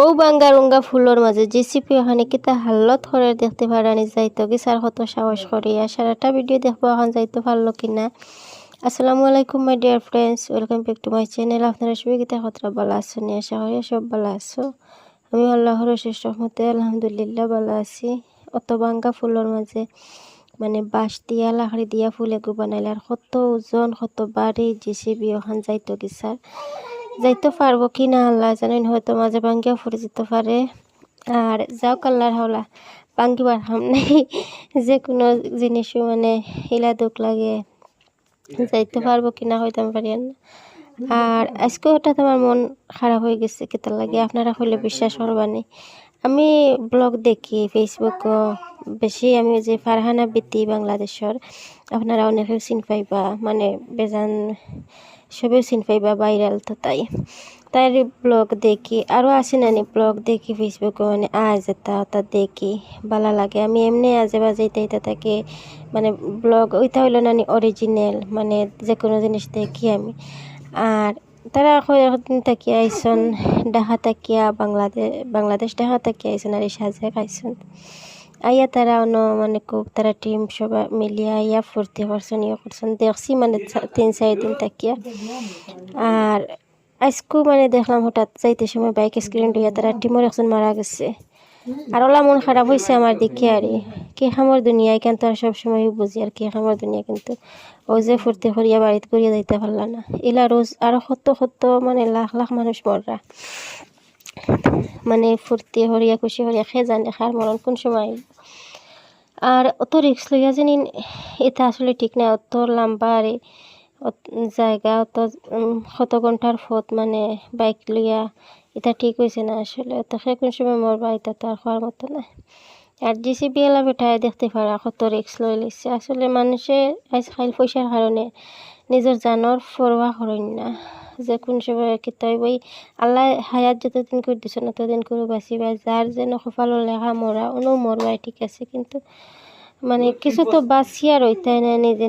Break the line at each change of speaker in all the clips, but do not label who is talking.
ও বাঙ্গা রুঙ্গা ফুলের মাঝে জেসিপি ওখানে কিতা হাল্লত করে দেখতে পারানি যাইতো কি স্যার কত সাহস করি আর সারাটা ভিডিও দেখব এখন যাইতে পারল কিনা আসসালামু আলাইকুম my dear friends welcome back to my channel আপনারা সবাই কিতা কতটা ভালো আছো নি আশা করি সব ভালো আছো। আমি আল্লাহর শেষ রহমতে আলহামদুলিল্লাহ ভালো আছি। অত বাঙ্গা ফুলের মাঝে মানে বাঁশ দিয়া, লাকড়ি দিয়া ফুল এগু বানাইলে আর কত ওজন, কত বাড়ি জেসিবি ওখান যাইতো কি স্যার। যাইতে পারব কি না আল্লাহ জানেন, হয়তো মাঝে ভাঙ্গিয়া ফুরে যেতে পারে। আর যাও কাল্লার হাওলা, ভাঙ্গিবার হাম নেই। যে কোনো জিনিসও মানে হিলা দুঃখ লাগে। যাইতে পারব কি না হয়তো আমি পারি না। আর আজকে হঠাৎ আমার মন খারাপ হয়ে গেছে, কেতার লাগে আপনারা হলে বিশ্বাস করবানি। আমি ব্লগ দেখি ফেসবুকও বেশি। আমি যে ফারহানা বিতি বাংলাদেশের, আপনারা অনেকেও চিন পাইবা মানে বেজান সবেও চিন পাইবা ভাইরাল তো তাই। তাই ব্লগ দেখি আরও আছে নানি ব্লগ দেখি ফেসবুকে মানে আজ এটা ওটা দেখি, ভালো লাগে। আমি এমনি আজে বাজে এটা থাকি মানে ব্লগ ওইটা হইল নানি অরিজিনাল মানে যে কোনো জিনিস দেখি আমি। আর তারা এখন থাকি আইসন ডাহা তাকিয়া বাংলাদেশ বাংলাদেশ ডাহা তাকিয়া আইসন আর সাজে খাইছন আইয়া তারা অন্য মানে খুব তারা টিম সবাই মিলিয়া আইয়া ফুর্তি করছেন ইয়ে করছেন। দেখছি মানে তিন, চার দিন তাকিয়া আর আজকেও মানে দেখলাম হঠাৎ যাইতে সময় বাইক স্ক্রিন হইয়া তারা টিমর একজন মারা গেছে। আর ওলা মন খারাপ হয়েছে আমার দেখে আর কে খামর দুনিয়ায় কিন্তু আর সবসময় বুঝি আর কে খামর দুনিয়া কিন্তু। ও যে ফুর্তি করিয়া বাড়িতে করিয়া যাইতে পারল না। এলা রোজ আরও কত কত মানে লাখ লাখ মানুষ মররা। মানে ফুর্তি হরিয়া খুশি হরিয়া খে জানে খার মরণ কোন সময়? আর অত রিক্স লইয়া জানি এটা আসলে ঠিক না, অত লম্বা আরে জায়গা, অত কত ঘণ্টার ফত মানে বাইক লইয়া, এটা ঠিক হয়েছে না আসলে। তো কোন সময় মরবা, এটা তো আর হওয়ার মতো না। আর জিসিবি এলা বেঠায়, দেখতে পারা, কত রিক্স লই লিছে আসলে মানুষে আজ খাইল পয়সার কারণে নিজের জানর পরোয়া করেন না। যে কোন সময় কিতাই বই, আল্লাহ হায়াত যতদিন করে দিছে ততদিন করে বাঁচিবা যার যেন কপালের লেখা মরা অন্য মরবাই ঠিক আছে, কিন্তু মানে কিছু তো বাঁচিয়া রইতাই না নিজে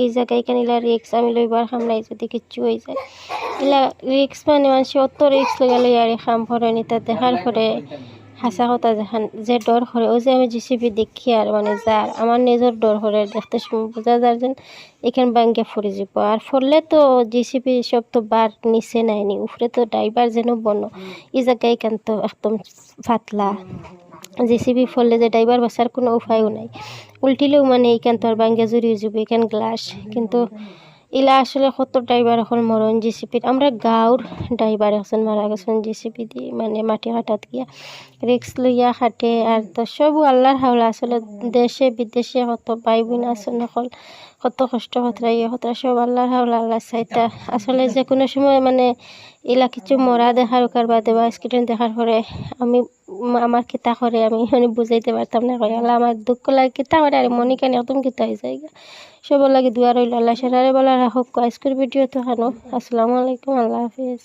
এই জায়গায় কেন ইলা রিক্স আমি লইবার খামলাই যদি কিচ্ছু হয়ে যায়। ইলা রিক্স মানে মানুষ অত রিক্স লইয়া আর খাম করে নিতা দেখার পরে হাসা কথা যেখান যে ডর করে ওই যে আমি জিসিপি দেখি আর মানে যার আমার নিজের ডর করে দেখতে বোঝা যার যেন এখান ব্যাংকে ফুরে যাব। আর ফলে তো জিসিপি সব তো বার নিচে নাইনি উপরে তো ড্রাইভার যেন বনো। এই জায়গায় এখান তো একদম ফাতলা জেসিবি ফললে যে ড্রাইভার বাসার কোনো উপায়ও নাই। উল্টিলেও মানে এইখান তো আর বাঙ্গা জুড়িয়ে যাবে এখান গ্লাস কিন্তু ইলা আসলে কত ড্রাইভার এখন মরণ জিসিপির আমরা গাঁর ড্রাইভার এখন মারা গেছেন জিসিপি দিয়ে মানে মাটি কাটাত গিয়া রিক্স লইয়া খাটে আর তো সব আল্লাহর হাওলা। আসলে দেশে বিদেশে কত ভাই বোন আছেন সকল কত কষ্ট হতরা ইয়ে হতরা সব আল্লাহর হাওলা, আল্লাহ চাইতা। আসলে যে কোনো সময় মানে এলা কিছু মরা দেখার কার বাদে বা স্ক্রিন দেখার পরে আমি আমার কিতা করে আমি মানে বুঝাইতে পারতাম না করে আল্লাহ আমার দুঃখ লাগে কিতা করে, আর মনে কেন একদম কিতা হয়ে যায় সবার লাগে দুয়ার রইল, আল্লাহ সেরারে বলা রাখক আজকের ভিডিও তো খানো আসসালামু আলাইকুম, আল্লাহ হাফিজ।